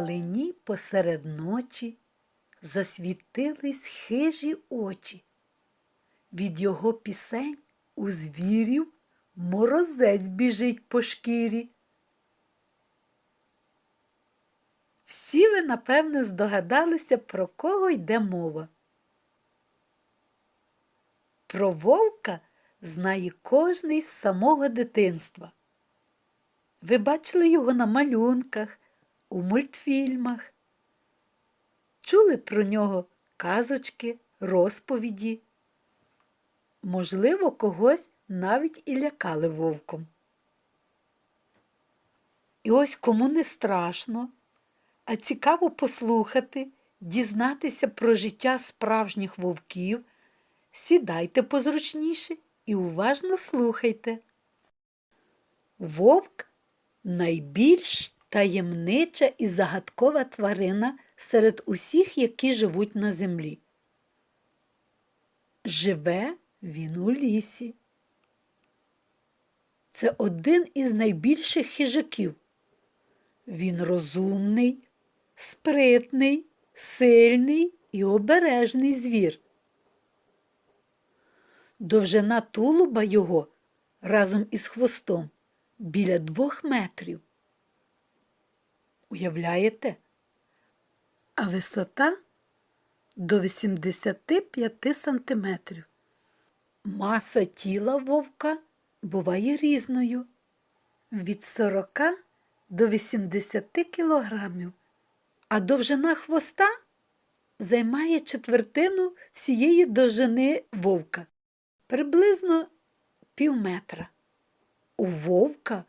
Вдалині посеред ночі засвітились хижі очі. Від його пісень у звірів морозець біжить по шкірі. Всі ви, напевне, здогадалися, про кого йде мова. Про вовка знає кожний з самого дитинства. Ви бачили його на малюнках, у мультфільмах, чули про нього казочки, розповіді. Можливо, когось навіть і лякали вовком. І ось кому не страшно, а цікаво послухати, дізнатися про життя справжніх вовків, сідайте позручніше і уважно слухайте. Вовк найбільш таємнича і загадкова тварина серед усіх, які живуть на землі. Живе він у лісі. Це один із найбільших хижаків. Він розумний, спритний, сильний і обережний звір. Довжина тулуба його разом із хвостом біля двох метрів. Уявляєте? А висота до 85 сантиметрів. Маса тіла вовка буває різною від 40 до 80 кілограмів, а довжина хвоста займає четвертину всієї довжини вовка приблизно пів метра. У вовка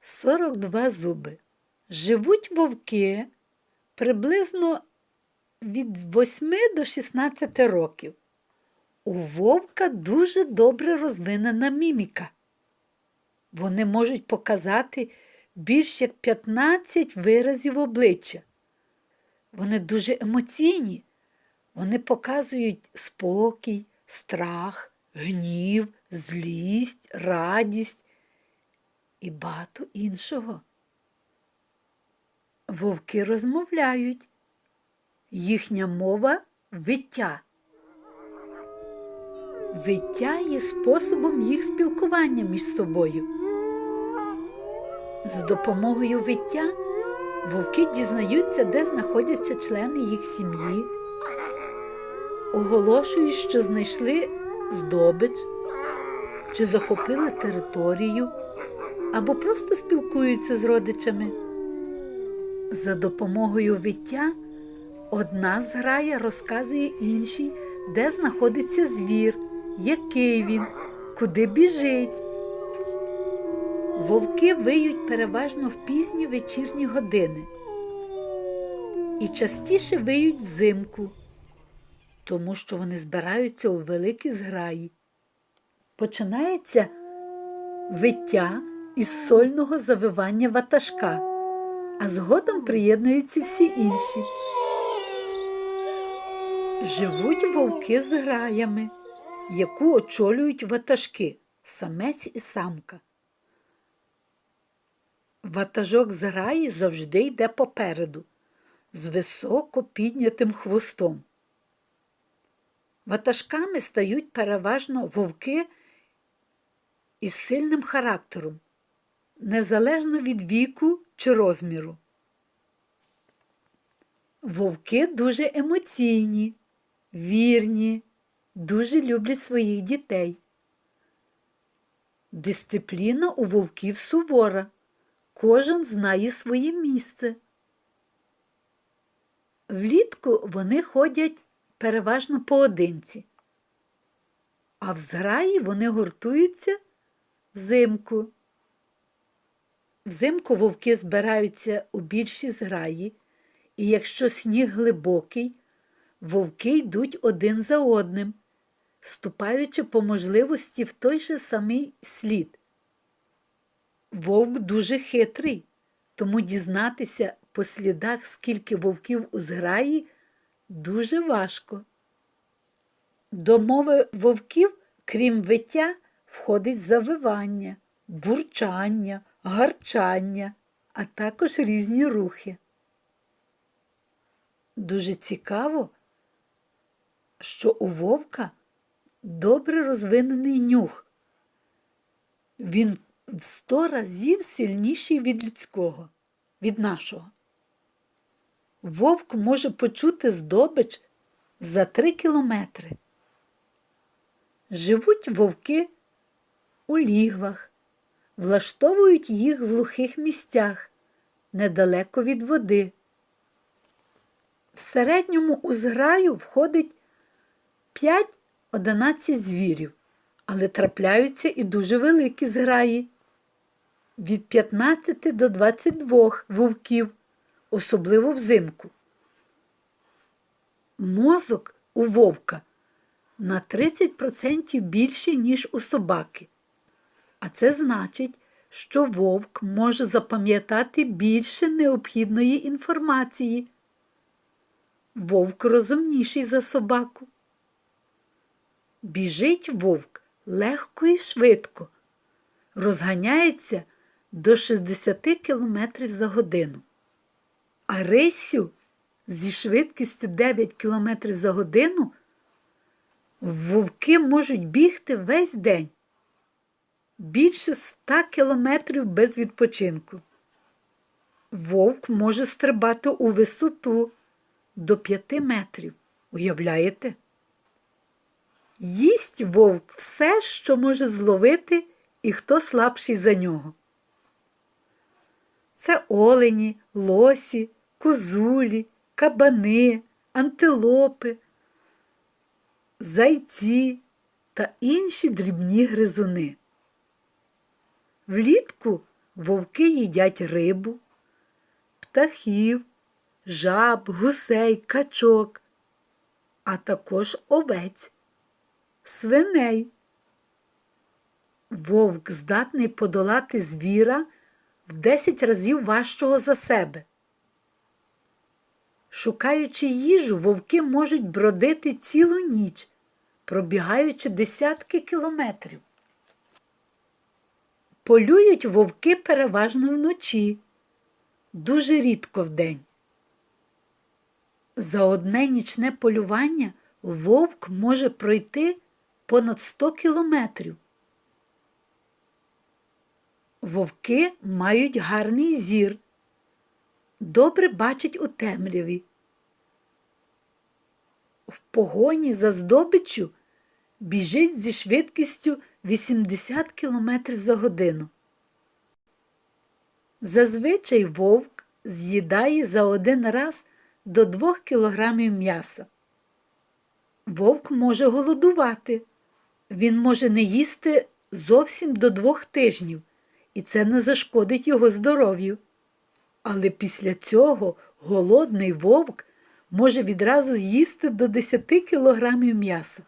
42 зуби. Живуть вовки приблизно від 8 до 16 років. У вовка дуже добре розвинена міміка. Вони можуть показати більш як 15 виразів обличчя. Вони дуже емоційні. Вони показують спокій, страх, гнів, злість, радість і багато іншого. Вовки розмовляють. Їхня мова виття. Виття є способом їх спілкування між собою. За допомогою виття вовки дізнаються, де знаходяться члени їх сім'ї, оголошують, що знайшли здобич чи захопили територію, або просто спілкуються з родичами. За допомогою виття одна зграя розказує іншій, де знаходиться звір, який він, куди біжить. Вовки виють переважно в пізні вечірні години і частіше виють взимку, тому що вони збираються у великі зграї. Починається виття із сольного завивання ватажка, а згодом приєднуються всі інші. Живуть вовки з граями, яку очолюють ватажки, самець і самка. Ватажок з граї завжди йде попереду, з високо піднятим хвостом. Ватажками стають переважно вовки із сильним характером, незалежно від віку чи розміру. Вовки дуже емоційні, вірні, дуже люблять своїх дітей. Дисципліна у вовків сувора. Кожен знає своє місце. Влітку вони ходять переважно поодинці, а в зграї вони гуртуються взимку. Взимку вовки збираються у більші зграї, і якщо сніг глибокий, вовки йдуть один за одним, ступаючи по можливості в той же самий слід. Вовк дуже хитрий, тому дізнатися по слідах, скільки вовків у зграї, дуже важко. До мови вовків, крім виття, входить завивання, бурчання, гарчання, а також різні рухи. Дуже цікаво, що у вовка добре розвинений нюх. Він в сто разів сильніший від людського, від нашого. Вовк може почути здобич за три кілометри. Живуть вовки у лігвах, влаштовують їх в глухих місцях недалеко від води. В середньому у зграю входить 5-11 звірів, але трапляються і дуже великі зграї від 15 до 22 вовків, особливо взимку. Мозок у вовка на 30% більший, ніж у собаки. А це значить, що вовк може запам'ятати більше необхідної інформації. Вовк розумніший за собаку. Біжить вовк легко і швидко, розганяється до 60 км за годину. А рисю зі швидкістю 9 км за годину вовки можуть бігти весь день більше 100 кілометрів без відпочинку. Вовк може стрибати у висоту до 5 метрів. Уявляєте? Їсть вовк все, що може зловити і хто слабший за нього. Це олені, лосі, козулі, кабани, антилопи, зайці та інші дрібні гризуни. Влітку вовки їдять рибу, птахів, жаб, гусей, качок, а також овець, свиней. Вовк здатний подолати звіра в 10 разів важчого за себе. Шукаючи їжу, вовки можуть бродити цілу ніч, пробігаючи десятки кілометрів. Полюють вовки переважно вночі, дуже рідко вдень. За одне нічне полювання вовк може пройти понад 100 кілометрів. Вовки мають гарний зір, добре бачать у темряві. В погоні за здобиччю біжить зі швидкістю 80 км за годину. Зазвичай вовк з'їдає за один раз до 2 кг м'яса. Вовк може голодувати. Він може не їсти зовсім до двох тижнів, і це не зашкодить його здоров'ю. Але після цього голодний вовк може відразу з'їсти до 10 кілограмів м'яса.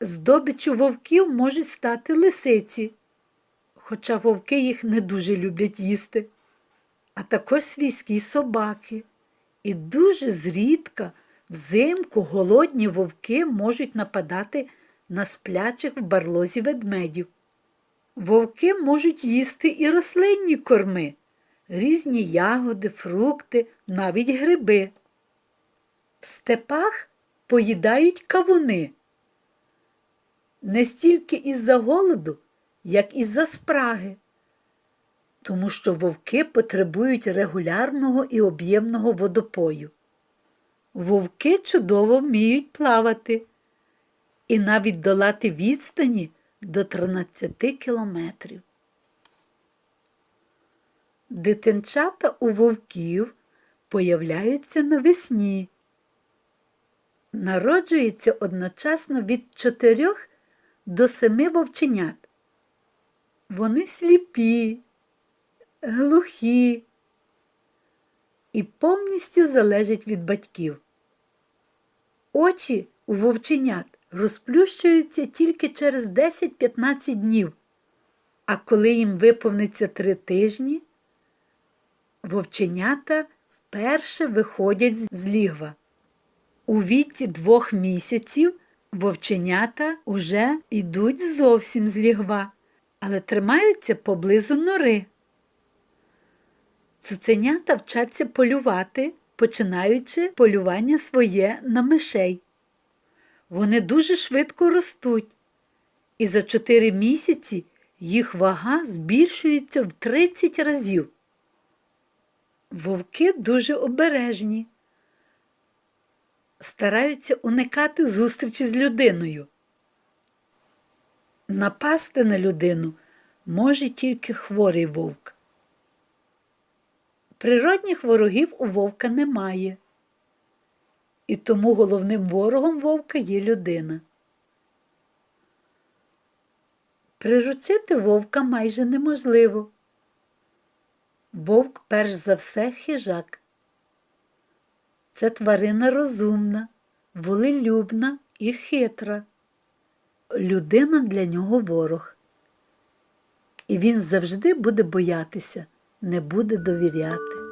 Здобиччю вовків можуть стати лисиці, хоча вовки їх не дуже люблять їсти, а також свійські собаки. І дуже зрідка взимку голодні вовки можуть нападати на сплячих в барлозі ведмедів. Вовки можуть їсти і рослинні корми, різні ягоди, фрукти, навіть гриби. В степах поїдають кавуни. Не стільки із-за голоду, як із-за спраги, тому що вовки потребують регулярного і об'ємного водопою. Вовки чудово вміють плавати і навіть долати відстані до 13 кілометрів. Дитинчата у вовків появляються навесні. Народжується одночасно від 4 до 7 вовченят. Вони сліпі, глухі і повністю залежать від батьків. Очі у вовченят розплющуються тільки через 10-15 днів, а коли їм виповниться 3 тижні, вовченята вперше виходять з лігва. У віці двох місяців вовченята уже йдуть зовсім з лігва, але тримаються поблизу нори. Цуценята вчаться полювати починаючи полювання своє на мишей. Вони дуже швидко ростуть, і за 4 місяці їх вага збільшується в 30 разів. Вовки дуже обережні, стараються уникати зустрічі з людиною. Напасти на людину може тільки хворий вовк. Природних ворогів у вовка немає, і тому головним ворогом вовка є людина. Приручити вовка майже неможливо. Вовк перш за все хижак. Це тварина розумна, волелюбна і хитра. Людина для нього ворог. І він завжди буде боятися, не буде довіряти.